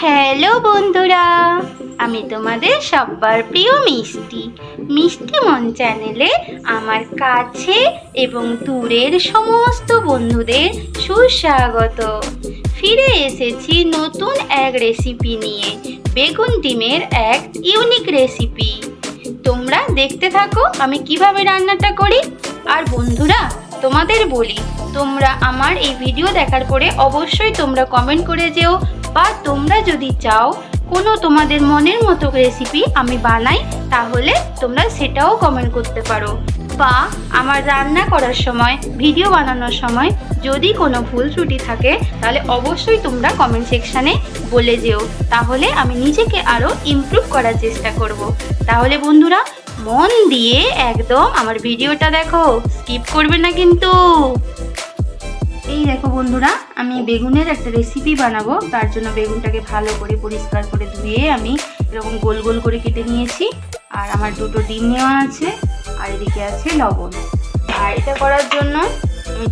Hello বন্ধুরা, আমি তোমাদের সবার প্রিয় মিষ্টি। মিষ্টি মন চ্যানেলে আমার কাছে এবং দূরের সমস্ত বন্ধুদের সুস্বাগত। ফিরে এসেছি নতুন এক রেসিপি নিয়ে, বেগুন ডিমের এক ইউনিক রেসিপি তোমরা দেখতে থাকো আমি কীভাবে রান্নাটা করি। আর বন্ধুরা, তোমাদের বলি তোমরা আমার এই ভিডিও দেখার পরে অবশ্যই তোমরা কমেন্ট করে যেও, বা তোমরা যদি চাও কোনো তোমাদের মনের মতো রেসিপি আমি বানাই, তাহলে তোমরা সেটাও কমেন্ট করতে পারো। বা আমার রান্না করার সময় ভিডিও বানানোর সময় যদি কোনো ভুল ত্রুটি থাকে, তাহলে অবশ্যই তোমরা কমেন্ট সেকশানে বলে যেও। তাহলে আমি নিজেকে আরও ইমপ্রুভ করার চেষ্টা করব। তাহলে বন্ধুরা, মন দিয়ে একদম আমার ভিডিওটা দেখো। স্কিপ করবে না কিন্তু। এই দেখো বন্ধুরা, আমি বেগুনের একটা রেসিপি বানাবো। তার জন্য বেগুনটাকে ভালো করে পরিষ্কার করে ধুয়ে আমি এরকম গোল গোল করে কেটে নিয়েছি। আর আমার দুটো ডিম নেওয়া আছে, আর এদিকে আছে লবণ। আর এটা করার জন্য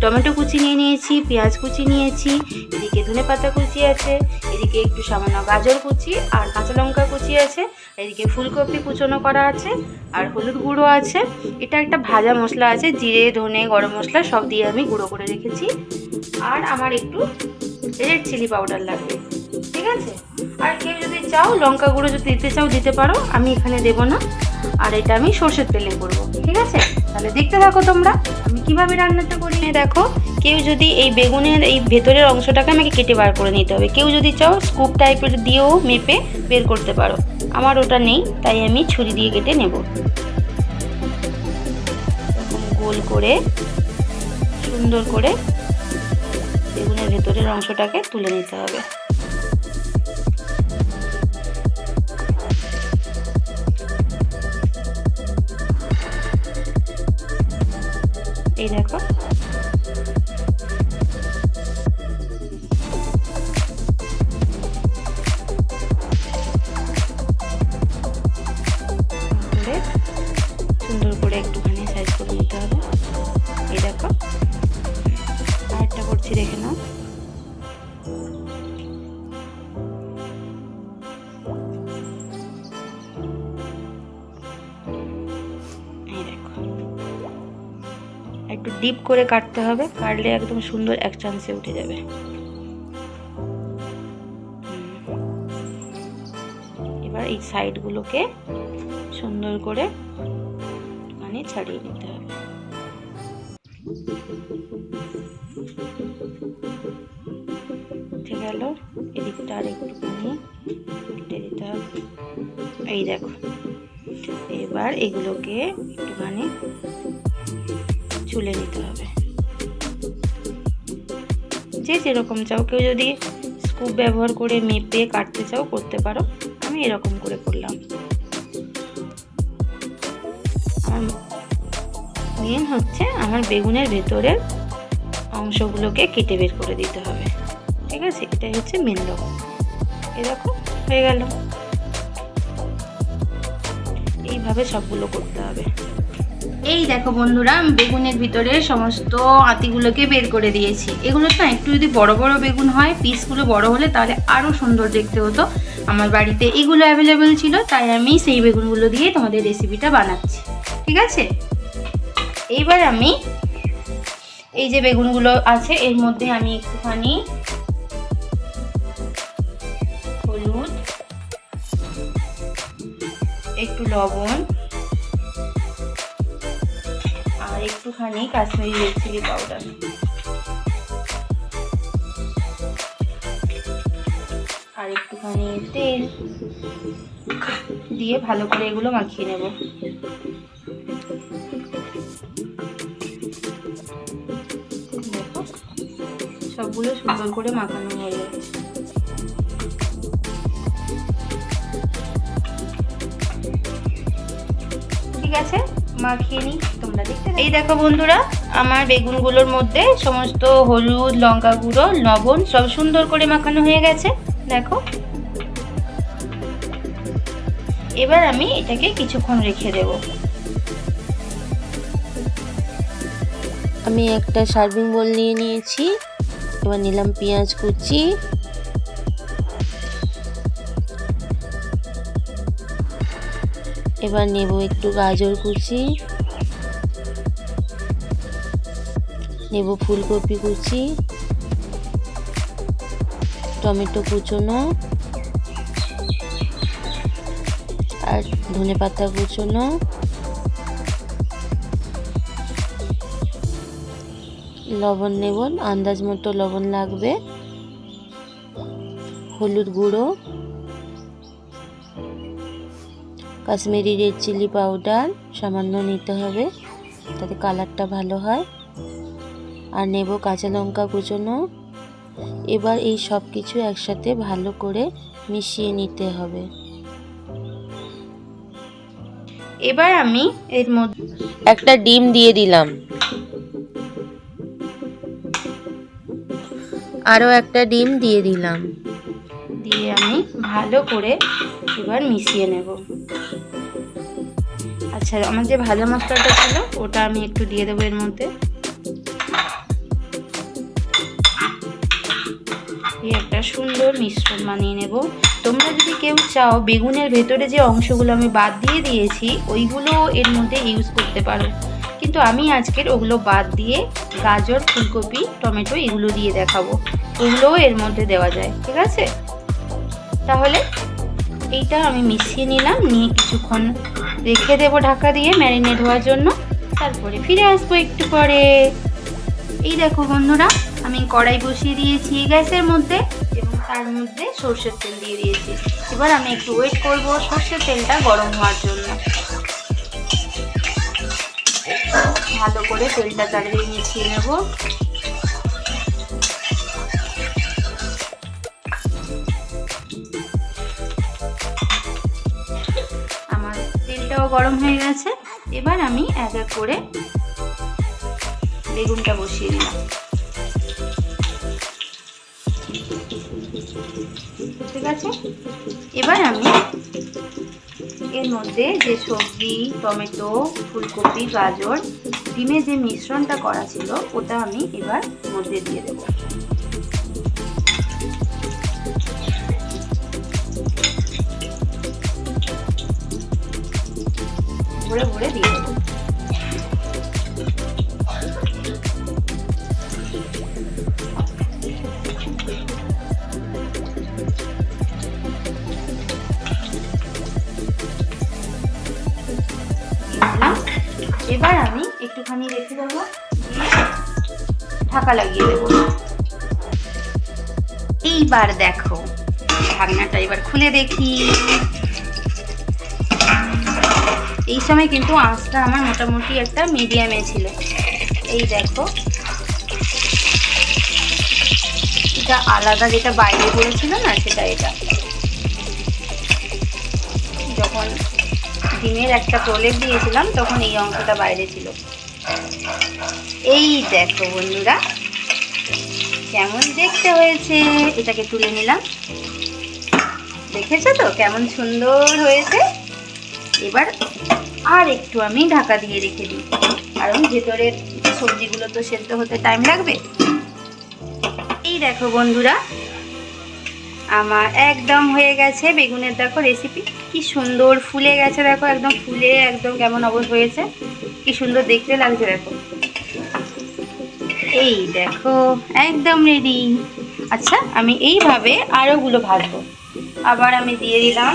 টমেটো কুচি নিয়ে নিয়েছি, পেঁয়াজ কুচি নিয়েছি, এদিকে ধনে পাতা কুচি আছে, এদিকে একটু সামান্য গাজর কুচি আর কাঁচা লঙ্কা কুচি আছে এদিকে ফুলকপি কুচনো করা আছে আর হলুদ গুঁড়ো আছে। এটা একটা ভাজা মশলা আছে, জিরে, ধনে, গরম মশলা সব দিয়ে আমি গুঁড়ো করে রেখেছি। আর আমার একটু রেড চিলি পাউডার লাগবে। ঠিক আছে? আর কেউ যদি চাও, লঙ্কা গুঁড়ো যদি দিতে চাও, দিতে পারো। আমি এখানে দেব না। আর এটা আমি সর্ষের তেলে করব, ঠিক আছে? তাহলে দেখতে থাকো তোমরা, আমি কীভাবে রান্নাটা করি। দেখো, কেউ যদি এই বেগুনের এই ভেতরের অংশটাকে আমাকে কেটে বার করে নিতে হবে। কেউ যদি চাও স্কুপ টাইপের দিয়েও মেপে বের করতে পারো। আমার ওটা নেই, তাই আমি ছুরি দিয়ে কেটে নেব। গোল করে, সুন্দর করে বেগুনের ভেতরের অংশটাকে তুলে নিতে হবে। এই দেখো। একটু ডিপ করে কাটতে হবে, কাটলে একদম সুন্দর এক চান্সে উঠে যাবে। এবার এই সাইডগুলোকে সুন্দর করে মানে ছাড়িয়ে নিতে হবে। উঠে গেল, এদিকটা আর উল্টে দিতে হবে। এই দেখো, এবার এগুলোকে একটুখানি চুলে নিতে হবে। যে যেরকম চাও, কেউ যদি স্কুপ ব্যবহার করে মেপে কাটতে চাও, করতে পারো। আমি এরকম করে করলাম। মেন হচ্ছে আমার বেগুনের ভেতরের অংশগুলোকে কেটে বের করে দিতে হবে। ঠিক আছে? এটাই হচ্ছে মেন লক্ষ্য। এরকম হয়ে গেল। এইভাবে সবগুলো করতে হবে। এই দেখো বন্ধুরা বেগুনের ভিতরে সমস্ত আতিগুলোকে বের করে দিয়েছি। এগুলো তো একটু যদি বড় বড় বেগুন হয়, পিসগুলো বড় হলে তাহলে আরও সুন্দর দেখতে হতো। আমার বাড়িতে এগুলো অ্যাভেলেবেল ছিল, তাই আমি সেই বেগুনগুলো দিয়ে তোমাদের রেসিপিটা বানাচ্ছি। ঠিক আছে? এইবার আমি এই যে বেগুনগুলো আছে, এর মধ্যে আমি একটুখানি হলুদ, একটু লবণ একটুখানি কাশ্মীরি রেড চিলি পাউডার আর একটুখানি তেল দিয়ে ভালো করে এগুলো মাখিয়ে নেব। সবগুলো সুন্দর করে মাখানো হয়ে যাচ্ছে ঠিক আছে? মাখিয়ে নিই তোমরা দেখতে এই দেখো বন্ধুরা আমার বেগুনগুলোর মধ্যে সমস্ত হলুদ লঙ্কা গুঁড়ো লবণ সব সুন্দর করে মাখানো হয়ে গেছে দেখো। এবার আমি এটাকে কিছুক্ষণ রেখে দেব। আমি একটা সার্ভিং বোল নিয়ে নিয়েছি এবার নিলাম পেঁয়াজ কুচি। এবার নেব একটু গাজর কুচি। নেব ফুলকপি কুচি। টমেটো কুচোনো। আর ধনে পাতা কুচোনো। লবণ নেব, আন্দাজ মতো লবণ লাগবে। হলুদ গুঁড়ো। কাশ্মীরি রেড চিলি পাউডার সামান্য নিতে হবে তাতে কালারটা ভালো হয়। আর নেব কাঁচা লঙ্কা কুচোনো। এবার এই সব কিছু একসাথে ভালো করে মিশিয়ে নিতে হবে। এবার আমি এর মধ্যে একটা ডিম দিয়ে দিলাম। আরও একটা ডিম দিয়ে দিলাম। দিয়ে আমি ভালো করে এবার মিশিয়ে নেব। আচ্ছা আমার যে ভাজা মশলাটা ছিল, ওটা আমি একটু দিয়ে দেবো এর মধ্যে। একটা সুন্দর মিশ্রণ বানিয়ে নেব। তোমরা যদি কেউ চাও, বেগুনের ভেতরে যে অংশগুলো আমি বাদ দিয়ে দিয়েছি, ওইগুলো এর মধ্যে ইউজ করতে পারো। কিন্তু আমি আজকের ওগুলো বাদ দিয়ে গাজর, ফুলকপি, টমেটো এগুলো দিয়ে দেখাবো। ওগুলোও এর মধ্যে দেওয়া যায়, ঠিক আছে? তাহলে এইটা আমি মিশিয়ে নিলাম, নিয়ে কিছুক্ষণ রেখে দেবো ঢাকা দিয়ে ম্যারিনেট হওয়ার জন্য। তারপরে ফিরে আসব একটু পরে। এই দেখো বন্ধুরা, আমি কড়াই বসিয়ে দিয়েছি গ্যাসের মধ্যে এবং তার মধ্যে সর্ষের তেল দিয়ে দিয়েছি। এবার আমি একটু ওয়েট করব সর্ষের তেলটা গরম হওয়ার জন্য। ভালো করে তেলটা চালিয়ে মিশিয়ে নেব। তেলটাও গরম হয়ে গেছে। এবার আমি এক এক করে বেগুনটা বসিয়ে দিলাম ঠিক আছে? এবার আমি এর মধ্যে যে সবজি, টমেটো, ফুলকপি, গাজর, ডিমের যে মিশ্রণটা করা ছিল, ওটা আমি এবার মধ্যে দিয়ে দেব। ভরে ভরে দিয়ে দেবো। এবার আমি একটুখানি রেখে দেবো। ঢাকা লাগিয়ে দেবো। এইবার দেখো, ঢাকনাটা এবার খুলে দেখি। এই সময় কিন্তু আঁচটা আমার মোটামুটি একটা মিডিয়ামে ছিল। এই দেখো। এটা আলাদা যেটা বাইরে করেছিল না, সেটা এটা। যখন ডিমের একটা প্রলেপ দিয়েছিলাম, তখন এই অংশটা বাইরে ছিল। এই দেখো বন্ধুরা, কেমন দেখতে হয়েছে? এটাকে তুলে নিলাম। দেখেছ তো? কেমন সুন্দর হয়েছে? এবার আর একটু আমি ঢাকা দিয়ে রেখে দিই। কারণ ভেতরের সবজিগুলো তো সেদ্ধ হতে টাইম লাগবে। এই দেখো বন্ধুরা, আমার একদম হয়ে গেছে বেগুনের দেখো রেসিপি কি সুন্দর ফুলে গেছে দেখো, একদম ফুলে, একদম কেমন অবস্থ হয়েছে। কি সুন্দর দেখতে লাগছে দেখো। এই দেখো, একদম রেডি আচ্ছা আমি এইভাবে আরোগুলো ভাজবো। আবার আমি দিয়ে দিলাম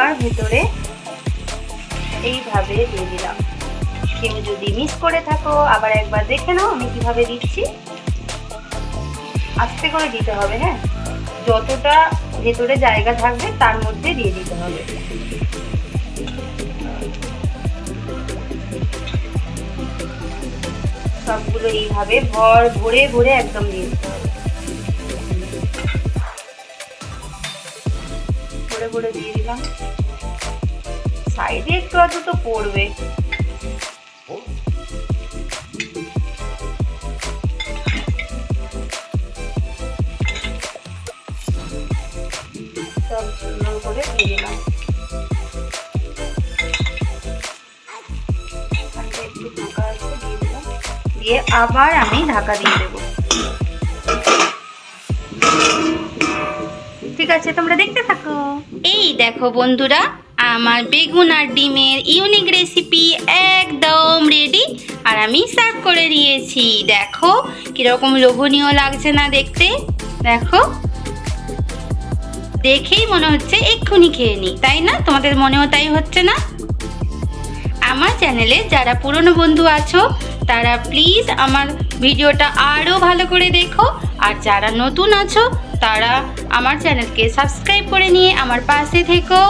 আবার ভেতরে এইভাবে দিয়ে দিলাম। কেউ যদি মিস করে থাকো, আবার একবার দেখে নাও আমি কীভাবে দিচ্ছি। আস্তে করে দিতে হবে হ্যাঁ? যতটা ভেতরে জায়গা থাকবে, তার মধ্যে দিয়ে দিতে হবে। সবগুলো এইভাবে ভর ভরে ভরে একদম দিয়ে দিতে ভরে দিয়ে দিলাম। সাইডে একটু আধটু তো পড়বে। সব সুন্দর করে দিয়ে দিলাম। দিয়ে আবার আমি ঢাকা দিয়ে দেবো। ঠিক আছে, তোমরা দেখতে থাকো। এই দেখো বন্ধুরা, আমার বেগুন আর ডিমের ইউনিক রেসিপি একদম রেডি আর আমি সার্ভ করে নিয়েছি দেখো, কীরকম লোভনীয় লাগছে না দেখতে? দেখো, দেখেই মনে হচ্ছে এক্ষুনি খেয়ে নিই, তাই না? তোমাদের মনেও তাই হচ্ছে না? আমার চ্যানেলে যারা পুরনো বন্ধু আছো, তারা প্লিজ আমার ভিডিওটা আরও ভালো করে দেখো, আর যারা নতুন আছো, তারা আমার চ্যানেলকে সাবস্ক্রাইব করে নিয়ে আমার পাশে থেকো।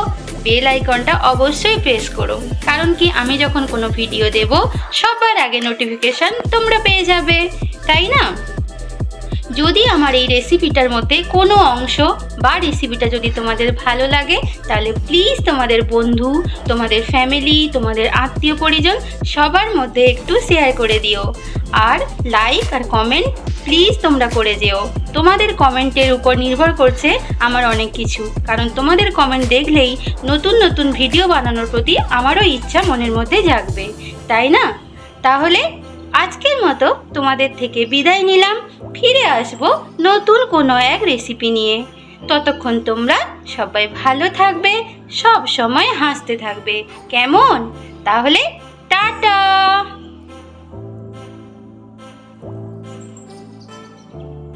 বেল আইকনটা অবশ্যই প্রেস করো। কারণ কি আমি যখন কোনো ভিডিও দেব, সবার আগে নোটিফিকেশান তোমরা পেয়ে যাবে। তাই না? যদি আমার এই রেসিপিটার মধ্যে কোনো অংশ বা রেসিপিটা যদি তোমাদের ভালো লাগে, তাহলে প্লিজ তোমাদের বন্ধু, তোমাদের ফ্যামিলি তোমাদের আত্মীয় পরিজন সবার মধ্যে একটু শেয়ার করে দিও। আর লাইক আর কমেন্ট প্লিজ তোমরা করে যেও। তোমাদের কমেন্টের উপর নির্ভর করছে আমার অনেক কিছু। কারণ তোমাদের কমেন্ট দেখলেই নতুন নতুন ভিডিও বানানোর প্রতি আমারও ইচ্ছা মনের মধ্যে জাগবে। তাই না? তাহলে আজকের মতো তোমাদের থেকে বিদায় নিলাম। ফিরে আসব নতুন কোনো এক রেসিপি নিয়ে। ততক্ষণ তোমরা সবাই ভালো থাকবে, সব সময় হাসতে থাকবে। কেমন? তাহলে টাটা!